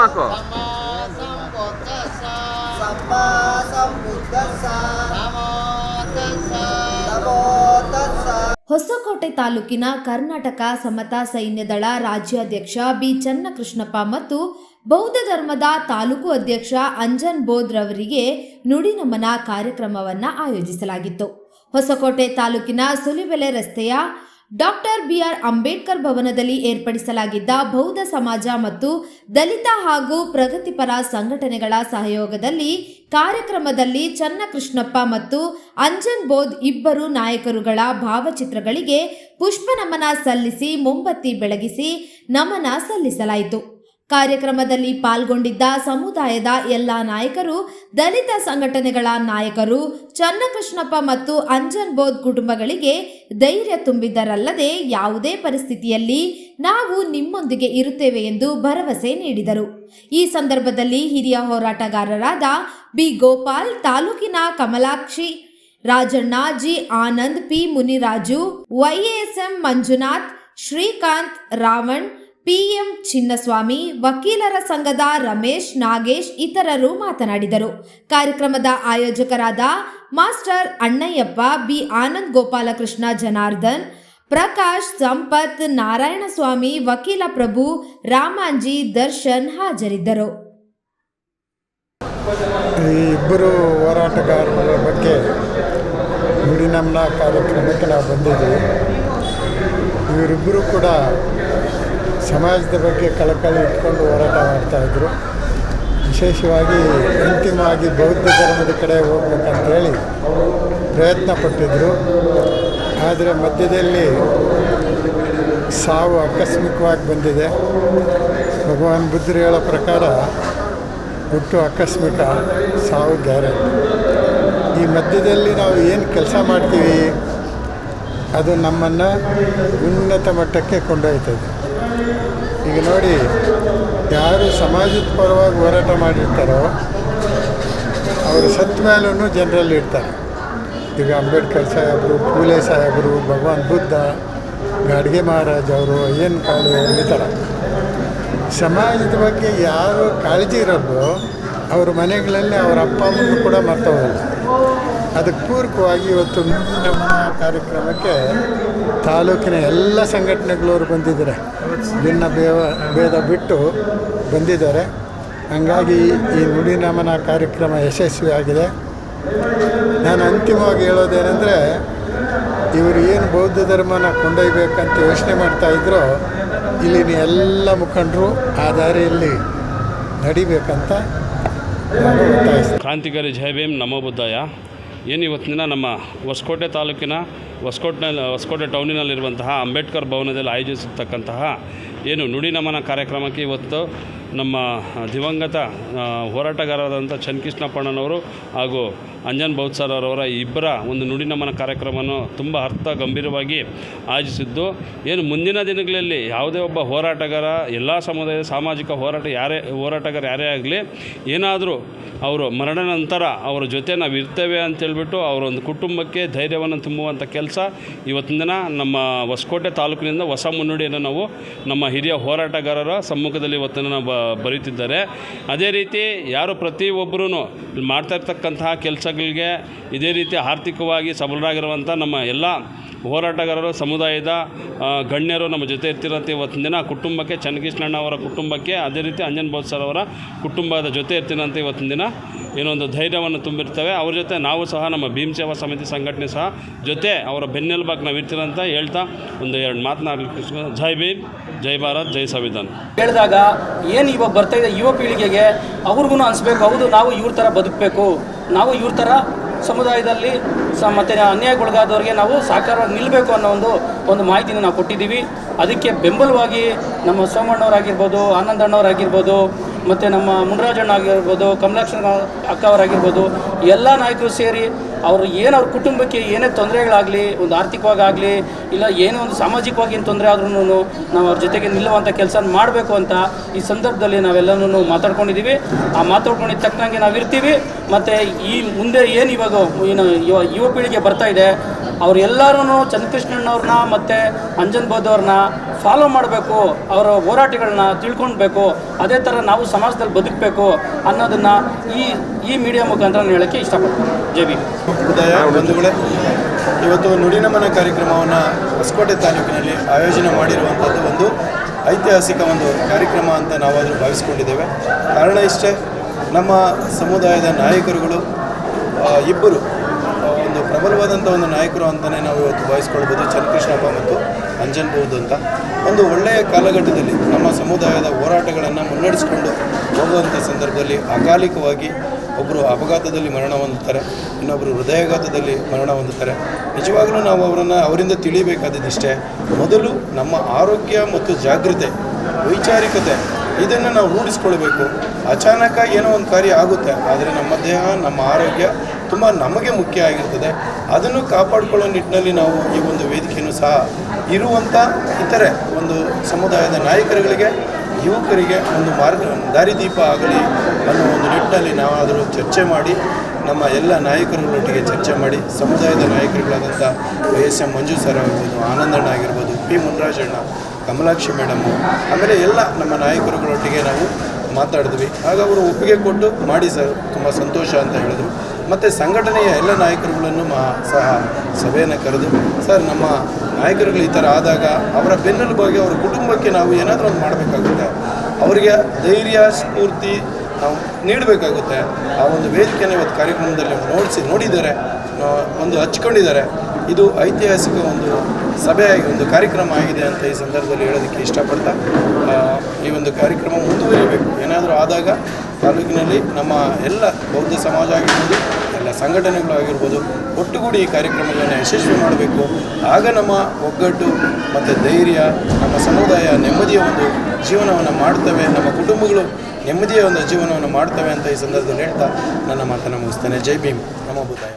ತಸ್ಸ ಹೊಸಕೋಟೆ ತಾಲೂಕಿನ ಕರ್ನಾಟಕ ಸಮತಾ ಸೈನ್ಯದಳ ರಾಜ್ಯಾಧ್ಯಕ್ಷ ಬಿ ಚನ್ನಕೃಷ್ಣಪ್ಪ ಮತ್ತು ಬೌದ್ಧ ಧರ್ಮದ ತಾಲೂಕು ಅಧ್ಯಕ್ಷ ಅಂಜನ್ ಬೋಧ್ ರವರಿಗೆ ನುಡಿ ನಮನ ಕಾರ್ಯಕ್ರಮವನ್ನು ಆಯೋಜಿಸಲಾಗಿತ್ತು. ಹೊಸಕೋಟೆ ತಾಲೂಕಿನ ಸುಲಿಬೆಲೆ ರಸ್ತೆಯ ಡಾಕ್ಟರ್ ಬಿಆರ್ ಅಂಬೇಡ್ಕರ್ ಭವನದಲ್ಲಿ ಏರ್ಪಡಿಸಲಾಗಿದ್ದ ಬೌದ್ಧ ಸಮಾಜ ಮತ್ತು ದಲಿತ ಹಾಗೂ ಪ್ರಗತಿಪರ ಸಂಘಟನೆಗಳ ಸಹಯೋಗದಲ್ಲಿ ಕಾರ್ಯಕ್ರಮದಲ್ಲಿ ಚನ್ನಕೃಷ್ಣಪ್ಪ ಮತ್ತು ಅಂಜನ್ ಬೋಧ್ ಇಬ್ಬರು ನಾಯಕರುಗಳ ಭಾವಚಿತ್ರಗಳಿಗೆ ಪುಷ್ಪ ನಮನ ಸಲ್ಲಿಸಿ ಮೊಂಬತ್ತಿ ಬೆಳಗಿಸಿ ನಮನ ಸಲ್ಲಿಸಲಾಯಿತು. ಕಾರ್ಯಕ್ರಮದಲ್ಲಿ ಪಾಲ್ಗೊಂಡಿದ್ದ ಸಮುದಾಯದ ಎಲ್ಲ ನಾಯಕರು, ದಲಿತ ಸಂಘಟನೆಗಳ ನಾಯಕರು, ಚನ್ನಕೃಷ್ಣಪ್ಪ ಮತ್ತು ಅಂಜನ್ ಬೋಧ್ ಕುಟುಂಬಗಳಿಗೆ ಧೈರ್ಯ ತುಂಬಿದ್ದರಲ್ಲದೆ ಯಾವುದೇ ಪರಿಸ್ಥಿತಿಯಲ್ಲಿ ನಾವು ನಿಮ್ಮೊಂದಿಗೆ ಇರುತ್ತೇವೆ ಎಂದು ಭರವಸೆ ನೀಡಿದರು. ಈ ಸಂದರ್ಭದಲ್ಲಿ ಹಿರಿಯ ಹೋರಾಟಗಾರರಾದ ಬಿ. ಗೋಪಾಲ್, ತಾಲೂಕಿನ Kamalakshi, Rajanna, G. Anand, P. Muniraju YSM Manjunath, Srikanth, Ravan PM Chinnaswamy, ವಕೀಲರ ಸಂಘದ ರಮೇಶ್, ನಾಗೇಶ್ ಇತರರು ಮಾತನಾಡಿದರು. ಕಾರ್ಯಕ್ರಮದ ಆಯೋಜಕರಾದ ಮಾಸ್ಟರ್ ಅಣ್ಣಯ್ಯಪ್ಪ, ಬಿ. ಆನಂದ್ ಗೋಪಾಲಕೃಷ್ಣ ಜನಾರ್ದನ್, ಪ್ರಕಾಶ್, ಸಂಪತ್, ನಾರಾಯಣಸ್ವಾಮಿ, ವಕೀಲ ಪ್ರಭು, ರಾಮಾಂಜಿ, ದರ್ಶನ್ ಹಾಜರಿದ್ದರು. ಇಬ್ಬರು ಹೋರಾಟಗಾರರ ಬಗ್ಗೆ ಕಾರ್ಯಕ್ರಮಕ್ಕೆ ನಾವು ಬಂದಿದ್ದೀವಿ. ಇವರಿಬ್ಬರು ಕೂಡ ಸಮಾಜದ ಬಗ್ಗೆ ಕಳಕಳಿ ಇಟ್ಕೊಂಡು ಹೋರಾಟ ಮಾಡ್ತಾಯಿದ್ರು ವಿಶೇಷವಾಗಿ ಅಂತಿಮವಾಗಿ ಬೌದ್ಧ ಧರ್ಮದ ಕಡೆ ಹೋಗ್ಬೇಕಂತೇಳಿ ಪ್ರಯತ್ನ ಪಟ್ಟಿದ್ದರು ಆದರೆ ಮಧ್ಯದಲ್ಲಿ ಸಾವು ಆಕಸ್ಮಿಕವಾಗಿ ಬಂದಿದೆ. ಭಗವಾನ್ ಬುದ್ಧರು ಹೇಳೋ ಪ್ರಕಾರ ಹುಟ್ಟು ಆಕಸ್ಮಿಕ ಸಾವು ಗ್ಯಾರಂಟಿ. ಈ ಮಧ್ಯದಲ್ಲಿ ನಾವು ಏನು ಕೆಲಸ ಮಾಡ್ತೀವಿ, ಅದು ನಮ್ಮನ್ನು ಉನ್ನತ ಮಟ್ಟಕ್ಕೆ ಕೊಂಡೊಯ್ತದೆ ಈಗ ನೋಡಿ, ಯಾರು ಸಮಾಜದ ಪರವಾಗಿ ಹೋರಾಟ ಮಾಡಿರ್ತಾರೋ, ಅವರು ಸತ್ ಮೇಲೂ ಜನರಲ್ಲಿ ಇರ್ತಾರೆ ಈಗ ಅಂಬೇಡ್ಕರ್ ಸಾಹೇಬರು, ಪೂಲೆ ಸಾಹೇಬರು, ಭಗವಾನ್ ಬುದ್ಧ, ಗಾಡ್ಗೆ ಮಹಾರಾಜ್ ಅವರು, ಅಯ್ಯನ್ ಕಾಳು ಈ ಥರ ಸಮಾಜದ ಬಗ್ಗೆ ಯಾರು ಕಾಳಜಿ ಇರೋದು ಅವ್ರ ಮನೆಗಳಲ್ಲಿ ಅವ್ರ ಅಪ್ಪ, ಅಮ್ಮನೂ ಕೂಡ ಮರ್ತವಲ್ಲ ಅದಕ್ಕೆ ಪೂರಕವಾಗಿ ಇವತ್ತು ಮುಂದಿನ ಕಾರ್ಯಕ್ರಮಕ್ಕೆ ತಾಲೂಕಿನ ಎಲ್ಲ ಸಂಘಟನೆಗಳವರು ಬಂದಿದ್ದಾರೆ. ಭಿನ್ನ ಭೇವ ಭೇದ ಬಿಟ್ಟು ಬಂದಿದ್ದಾರೆ. ಹಂಗಾಗಿ ಈ ನುಡಿ ನಮನ ಕಾರ್ಯಕ್ರಮ ಯಶಸ್ವಿಯಾಗಿದೆ. ನಾನು ಅಂತಿಮವಾಗಿ ಹೇಳೋದೇನೆಂದರೆ, ಇವರು ಏನು ಬೌದ್ಧ ಧರ್ಮನ ಕೊಂಡೊಯ್ಬೇಕಂತ ಯೋಚನೆ ಮಾಡ್ತಾಯಿದ್ರು ಇಲ್ಲಿನ ಎಲ್ಲ ಮುಖಂಡರು ಆ ದಾರಿಯಲ್ಲಿ ನಡಿಬೇಕಂತ ಕ್ರಾಂತಿಕಾರಿ ಜಯ ಭೀಮ್ ನಮೋ ಬುದ್ಧಾಯ. ಏನು ಇವತ್ತಿನ ನಮ್ಮ ಹೊಸಕೋಟೆ ತಾಲೂಕಿನ ಹೊಸಕೋಟೆನಲ್ಲಿ ಹೊಸಕೋಟೆ ಟೌನಿನಲ್ಲಿರುವಂತಹ ಅಂಬೇಡ್ಕರ್ ಭವನದಲ್ಲಿ ಆಯೋಜಿಸಿರ್ತಕ್ಕಂತಹ ಏನು ನುಡಿ ನಮನ ಕಾರ್ಯಕ್ರಮಕ್ಕೆ ಇವತ್ತು ನಮ್ಮ ದಿವಂಗತ ಹೋರಾಟಗಾರರಾದಂಥ ಚನ್ನಕೃಷ್ಣಪ್ಪಣ್ಣನವರು ಹಾಗೂ ಅಂಜನ್ ಬೌದ್ ಸರ್ ಅವರ ಇಬ್ಬರ ಒಂದು ನುಡಿ ನಮನ ಕಾರ್ಯಕ್ರಮವನ್ನು ತುಂಬ ಅರ್ಥ ಗಂಭೀರವಾಗಿ ಆಯೋಜಿಸಿದ್ದು. ಏನು ಮುಂದಿನ ದಿನಗಳಲ್ಲಿ ಯಾವುದೇ ಒಬ್ಬ ಹೋರಾಟಗಾರ, ಎಲ್ಲ ಸಮುದಾಯದ ಸಾಮಾಜಿಕ ಹೋರಾಟ ಯಾರೇ ಹೋರಾಟಗಾರ ಯಾರೇ ಆಗಲಿ, ಏನಾದರೂ ಅವರು ಮರಣ ನಂತರ ಅವರ ಜೊತೆ ನಾವು ಇರ್ತೇವೆ ಅಂತೇಳ್ಬಿಟ್ಟು ಅವರೊಂದು ಕುಟುಂಬಕ್ಕೆ ಧೈರ್ಯವನ್ನು ತುಂಬುವಂಥ ಕೆಲಸ ಇವತ್ತಿನ ದಿನ ನಮ್ಮ ಹೊಸಕೋಟೆ ತಾಲೂಕಿನಿಂದ ಹೊಸ ಮುನ್ನುಡಿಯನ್ನು ನಾವು ನಮ್ಮ ಹಿರಿಯ ಹೋರಾಟಗಾರರ ಸಮ್ಮುಖದಲ್ಲಿ ಇವತ್ತಿನ ನಾವು ಬರೀತಿದ್ದಾರೆ. ಅದೇ ರೀತಿ ಯಾರು ಪ್ರತಿಯೊಬ್ಬರೂ ಮಾಡ್ತಾ ಇರ್ತಕ್ಕಂತಹ ಕೆಲಸಗಳಿಗೆ ಇದೇ ರೀತಿ ಆರ್ಥಿಕವಾಗಿ ಸಬಲರಾಗಿರುವಂಥ ನಮ್ಮ ಎಲ್ಲ ಹೋರಾಟಗಾರರು ಸಮುದಾಯದ ಗಣ್ಯರು ನಮ್ಮ ಜೊತೆ ಇರ್ತಿರೋಂಥ ಇವತ್ತಿನ ದಿನ. ಕುಟುಂಬಕ್ಕೆ ಚನ್ನಕೃಷ್ಣಣ್ಣ ಅವರ ಕುಟುಂಬಕ್ಕೆ ಅದೇ ರೀತಿ ಅಂಜನ್ ಬೋದ್ ಸರ್ ಅವರ ಕುಟುಂಬದ ಜೊತೆ ಇರ್ತೀನಂತ ಇವತ್ತಿನ ದಿನ. ಏನೊಂದು ಧೈರ್ಯವನ್ನು ತುಂಬಿರ್ತವೆ. ಅವ್ರ ಜೊತೆ ನಾವು ಸಹ ನಮ್ಮ ಭೀಮ್ ಸೇವಾ ಸಮಿತಿ ಸಂಘಟನೆ ಸಹ ಜೊತೆ ಅವರ ಬೆನ್ನೆಲುಬಾಗಿ ನಾವು ಇರ್ತೀರಂತ ಹೇಳ್ತಾ ಒಂದು ಎರಡು ಮಾತನಾಡಲಿಕ್ಕೆ ಜೈ ಭೀಮ್, ಜೈ ಭಾರತ್, ಜೈ ಸಂವಿಧಾನ. ಹೇಳಿದಾಗ ಏನು ಇವಾಗ ಬರ್ತಾ ಇದೆ ಯುವ ಪೀಳಿಗೆಗೆ ಅವ್ರಿಗೂ ಅನಿಸ್ಬೇಕು, ಹೌದು ನಾವು ಇವ್ರ ಥರ ಬದುಕಬೇಕು, ನಾವು ಇವ್ರ ಥರ ಸಮುದಾಯದಲ್ಲಿ ಸ ಮತ್ತು ಅನ್ಯಾಯಕ್ಕೊಳಗಾದವ್ರಿಗೆ ನಾವು ಸಾಕಾರವಾಗಿ ನಿಲ್ಲಬೇಕು ಅನ್ನೋ ಒಂದು ಒಂದು ಮಾಹಿತಿನ ನಾವು ಕೊಟ್ಟಿದ್ದೀವಿ. ಅದಕ್ಕೆ ಬೆಂಬಲವಾಗಿ ನಮ್ಮ ಸೋಮಣ್ಣವರಾಗಿರ್ಬೋದು, ಆನಂದಣ್ಣವರಾಗಿರ್ಬೋದು, ಮತ್ತು ನಮ್ಮ ಮುನರಾಜಣ್ಣ ಆಗಿರ್ಬೋದು ಕಮಲಾಕ್ಷಣ ಅಕ್ಕ ಅವರಾಗಿರ್ಬೋದು ಎಲ್ಲ ನಾಯಕರು ಸೇರಿ ಅವರು ಏನು ಅವ್ರ ಕುಟುಂಬಕ್ಕೆ ಏನೇ ತೊಂದರೆಗಳಾಗಲಿ, ಒಂದು ಆರ್ಥಿಕವಾಗಲಿ ಇಲ್ಲ ಏನೋ ಒಂದು ಸಾಮಾಜಿಕವಾಗಿ ಏನು ತೊಂದರೆ ಆದ್ರೂ ನಾವು ಅವ್ರ ಜೊತೆಗೆ ನಿಲ್ಲುವಂಥ ಕೆಲಸ ಮಾಡಬೇಕು ಅಂತ ಈ ಸಂದರ್ಭದಲ್ಲಿ ನಾವೆಲ್ಲನೂ ಮಾತಾಡ್ಕೊಂಡಿದ್ದೀವಿ ಆ ಮಾತಾಡ್ಕೊಂಡಿದ್ದ ತಕ್ಕಂಗೆ ನಾವು ಇರ್ತೀವಿ ಮತ್ತು ಈ ಮುಂದೆ ಏನು ಇವಾಗ ಏನು ಯುವ ಯುವ ಪೀಳಿಗೆ ಬರ್ತಾ ಇದೆ ಅವರೆಲ್ಲರೂ ಚಂದ್ರಕೃಷ್ಣಣ್ಣವ್ರನ್ನ ಮತ್ತು ಅಂಜನ್ ಬೋಧವ್ರನ್ನ ಫಾಲೋ ಮಾಡಬೇಕು, ಅವರ ಹೋರಾಟಗಳನ್ನ ತಿಳ್ಕೊಳ್ಬೇಕು ಅದೇ ಥರ ನಾವು ಸಮಾಜದಲ್ಲಿ ಬದುಕಬೇಕು ಅನ್ನೋದನ್ನು ಈ ಈ ಮೀಡಿಯಾ ಮುಖಾಂತರ ನಾನು ಹೇಳೋಕ್ಕೆ ಇಷ್ಟಪಡ್ತೀನಿ. ಜೆ ಬಿ ಇವತ್ತು ನುಡಿನಮನ ಕಾರ್ಯಕ್ರಮವನ್ನು ಹೊಸಕೋಟೆ ತಾಲೂಕಿನಲ್ಲಿ ಆಯೋಜನೆ ಮಾಡಿರುವಂಥದ್ದು ಒಂದು ಐತಿಹಾಸಿಕ ಒಂದು ಕಾರ್ಯಕ್ರಮ ಅಂತ ನಾವಾದರೂ ಭಾವಿಸ್ಕೊಂಡಿದ್ದೇವೆ. ಕಾರಣ ಇಷ್ಟೇ, ನಮ್ಮ ಸಮುದಾಯದ ನಾಯಕರುಗಳು ಇಬ್ಬರು ಪ್ರಬಲವಾದಂಥ ಒಂದು ನಾಯಕರು ಅಂತಲೇ ನಾವು ಇವತ್ತು ಭಾವಿಸ್ಕೊಳ್ಬೋದು. ಚನ್ನಕೃಷ್ಣಪ್ಪ ಮತ್ತು ಅಂಜನ್ ಅಂತ. ಒಂದು ಒಳ್ಳೆಯ ಕಾಲಘಟ್ಟದಲ್ಲಿ ನಮ್ಮ ಸಮುದಾಯದ ಹೋರಾಟಗಳನ್ನು ಮುನ್ನಡೆಸಿಕೊಂಡು ಹೋಗುವಂಥ ಸಂದರ್ಭದಲ್ಲಿ ಅಕಾಲಿಕವಾಗಿ ಒಬ್ಬರು ಅಪಘಾತದಲ್ಲಿ ಮರಣ ಹೊಂದುತ್ತಾರೆ ಇನ್ನೊಬ್ಬರು ಹೃದಯಾಘಾತದಲ್ಲಿ ಮರಣ ಹೊಂದುತ್ತಾರೆ. ನಿಜವಾಗಲೂ ನಾವು ಅವರನ್ನು ಅವರಿಂದ ತಿಳಿಯಬೇಕಾದದಿಷ್ಟೇ ಮೊದಲು ನಮ್ಮ ಆರೋಗ್ಯ ಮತ್ತು ಜಾಗೃತೆ ವೈಚಾರಿಕತೆ, ಇದನ್ನು ನಾವು ರೂಢಿಸ್ಕೊಳ್ಬೇಕು. ಅಚಾನಕ ಏನೋ ಒಂದು ಕಾರ್ಯ ಆಗುತ್ತೆ, ಆದರೆ ನಮ್ಮ ದೇಹ, ನಮ್ಮ ಆರೋಗ್ಯ ತುಂಬ ನಮಗೆ ಮುಖ್ಯ ಆಗಿರ್ತದೆ. ಅದನ್ನು ಕಾಪಾಡಿಕೊಳ್ಳೋ ನಿಟ್ಟಿನಲ್ಲಿ ನಾವು ಈ ಒಂದು ವೇದಿಕೆಯನ್ನು ಸಹ ಇರುವಂಥ ಇತರೆ ಒಂದು ಸಮುದಾಯದ ನಾಯಕರುಗಳಿಗೆ, ಯುವಕರಿಗೆ ಒಂದು ಮಾರ್ಗ ದಾರಿದೀಪ ಆಗಲಿ ಅನ್ನೋ ಒಂದು ನಿಟ್ಟಿನಲ್ಲಿ ನಾವಾದರೂ ಚರ್ಚೆ ಮಾಡಿ, ನಮ್ಮ ಎಲ್ಲ ನಾಯಕರುಗಳೊಟ್ಟಿಗೆ ಚರ್ಚೆ ಮಾಡಿ, ಸಮುದಾಯದ ನಾಯಕರುಗಳಾದಂಥ Y S M Manju sir ಆಗಿರ್ಬೋದು ಆನಂದಣ್ಣ ಆಗಿರ್ಬೋದು ಪಿ ಮುನ್ರಾಜಣ್ಣ, ಕಮಲಾಕ್ಷಿ ಮೇಡಮ್ಮು ಆಮೇಲೆ ಎಲ್ಲ ನಮ್ಮ ನಾಯಕರುಗಳೊಟ್ಟಿಗೆ ನಾವು ಮಾತಾಡಿದ್ವಿ. ಆಗ ಅವರು ಒಪ್ಪಿಗೆ ಕೊಟ್ಟು, ಮಾಡಿ ಸರ್, ತುಂಬ ಸಂತೋಷ ಅಂತ ಹೇಳಿದ್ರು. ಮತ್ತು ಸಂಘಟನೆಯ ಎಲ್ಲ ನಾಯಕರುಗಳನ್ನು ಮಾ ಸಹ ಸಭೆಯನ್ನು ಕರೆದು, ಸರ್, ನಮ್ಮ ನಾಯಕರುಗಳು ಈ ಥರ ಆದಾಗ ಅವರ ಬೆನ್ನೆಲುಬಾಗಿ ಅವರ ಕುಟುಂಬಕ್ಕೆ ನಾವು ಏನಾದರೂ ಒಂದು ಮಾಡಬೇಕಾಗುತ್ತೆ. ಅವರಿಗೆ ಧೈರ್ಯ, ಸ್ಫೂರ್ತಿ ನಾವು ನೀಡಬೇಕಾಗುತ್ತೆ. ಆ ಒಂದು ವೇದಿಕೆಯನ್ನು ಇವತ್ತು ಕಾರ್ಯಕ್ರಮದಲ್ಲಿ ನೋಡಿಸಿ ನೋಡಿದ್ದಾರೆ. ಒಂದು ಹಚ್ಕೊಂಡಿದ್ದಾರೆ. ಇದು ಐತಿಹಾಸಿಕ ಒಂದು ಸಭೆ ಆಗಿ ಒಂದು ಕಾರ್ಯಕ್ರಮ ಆಗಿದೆ ಅಂತ ಈ ಸಂದರ್ಭದಲ್ಲಿ ಹೇಳೋದಕ್ಕೆ ಇಷ್ಟಪಡ್ತಾ ಈ ಒಂದು ಕಾರ್ಯಕ್ರಮ ಮುಂದುವರಿಯಬೇಕು ಏನಾದರೂ ಆದಾಗ ತಾಲೂಕಿನಲ್ಲಿ ನಮ್ಮ ಎಲ್ಲ ಬೌದ್ಧ ಸಮಾಜ ಆಗಿರ್ಬೋದು ಎಲ್ಲ ಸಂಘಟನೆಗಳು ಆಗಿರ್ಬೋದು ಒಟ್ಟುಗೂಡಿ ಈ ಕಾರ್ಯಕ್ರಮಗಳನ್ನು ಯಶಸ್ವಿ ಮಾಡಬೇಕು. ಆಗ ನಮ್ಮ ಒಗ್ಗಟ್ಟು ಮತ್ತು ಧೈರ್ಯ, ನಮ್ಮ ಸಮುದಾಯ ನೆಮ್ಮದಿಯ ಒಂದು ಜೀವನವನ್ನು ಮಾಡ್ತವೆ, ನಮ್ಮ ಕುಟುಂಬಗಳು ನೆಮ್ಮದಿಯ ಒಂದು ಜೀವನವನ್ನು ಮಾಡ್ತವೆ ಅಂತ ಈ ಸಂದರ್ಭದಲ್ಲಿ ಹೇಳ್ತಾ ನನ್ನ ಮಾತನ್ನು ಮುಗಿಸ್ತೇನೆ. ಜೈ ಭೀಮ್. ನಮ್ಮ ಬುದ್ಧಾಯ.